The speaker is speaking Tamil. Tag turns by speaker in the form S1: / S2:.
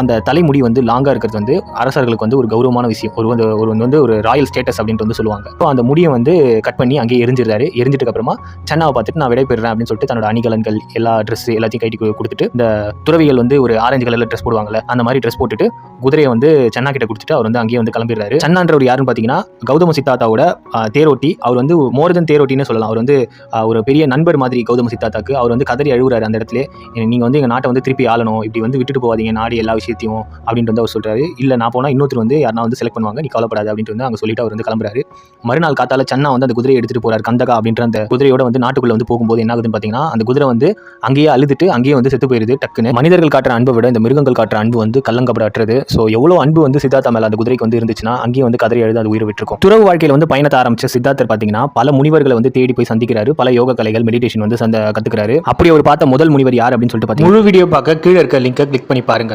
S1: அந்த தலைமுடி வந்து லாங்காக இருக்கிறது வந்து அரசர்களுக்கு வந்து ஒரு கௌரவமான விஷயம். ஒரு வந்து ஒரு வந்து ஒரு ராயல் ஸ்டேட்டஸ் அப்படின்ட்டு வந்து சொல்லுவாங்க. ஸோ அந்த முடியை வந்து கட் பண்ணி அங்கேயே எரிஞ்சிருந்தாரு எரிஞ்சிட்டு அப்புறமா சென்னாவை பார்த்துட்டு நான் விடைபெறுறேன் அப்படின்னு சொல்லிட்டு தன்னோட அணிகலன்கள் எல்லா ட்ரெஸ் எல்லாத்தையும் கைட்டி கொடுத்துட்டு இந்த துறவிகள் வந்து ஒரு ஆரஞ்சு கலரில் ட்ரெஸ் போடுவாங்கல்ல அந்த மாதிரி ட்ரெஸ் போட்டுட்டு குதிரையை வந்து சென்னா கிட்ட கொடுத்துட்டு அவர் வந்து அங்கேயே வந்து கிளம்பிடுறாரு. சென்னான்றவர் யாருன்னு பார்த்தீங்கன்னா கௌதம சித்தாத்தாவோட தேரோட்டி. அவர் வந்து மோர் தென் தேரோட்டின்னு சொல்லலாம். அவர் வந்து ஒரு பெரிய நண்பர் மாதிரி கௌதம சித்தாத்தாக்கு. அவர் வந்து கதறி அழுகுறாரு அந்த இடத்துல. நீங்கள் வந்து எங்கள் நாட்டை வந்து திருப்பி ஆளணும். இப்படி வந்து விட்டுட்டு போவாதீங்க நாடு எல்லா விஷயத்தையும் அப்படின்ட்டு வந்து அவர் சொல்கிறாரு இல்லை நான் போனால் இன்னொருத்தர் வந்து யாரா வந்து செலக்ட் பண்ணுவாங்க நீ கவலைப்படாது அப்படின்ட்டு வந்து அங்கே சொல்லிட்டு அவர் வந்து கிளம்புறாரு. மறுநாள் காத்தால சன்னா வந்து அந்த குதிரையை எடுத்துகிட்டு போகிறார் கந்தகா அப்படின்ற அந்த குதிரையோட வந்து நாட்டுக்குள்ளே வந்து போகும்போது என்ன ஆகுதுன்னு பார்த்தீங்கன்னா அந்த குதிரை வந்து அங்கேயே அழுதுட்டு அங்கேயே வந்து செத்து போயிருது டக்குன்னு. மனிதர்கள் காட்டுற அன்பை விட இந்த மிருகங்கள் காட்டுற அன்பு வந்து கல்லங்கப்படாட்டுறது ஸோ எவ்வளோ அன்பு வந்து சித்தார்த்தா மேலே அந்த குதிரைக்கு வந்து இருந்துச்சுன்னா அங்கேயே வந்து கதறி எழுது அது உயிர் விட்டுருக்கும். துறவு வாழ்க்கையில் வந்து பயணத்தை ஆரம்பிச்ச சித்தார்த்தர் பார்த்தீங்கன்னா பல முனிவர்களை வந்து தேடி போய் சந்திக்கிறாரு. பல யோக கலைகள் மெடிடேஷன் வந்து சந்த கற்றுக்கிறாரு அப்படி அவர் பார்த்த முதல் முனிவர் யார் அப்படின்னு சொல்லிட்டு பார்த்தீங்கன்னா முழு வீடியோ பார்க்க கீழே இருக்க லிங்கை கிளிக் பண்ணி பாருங்க.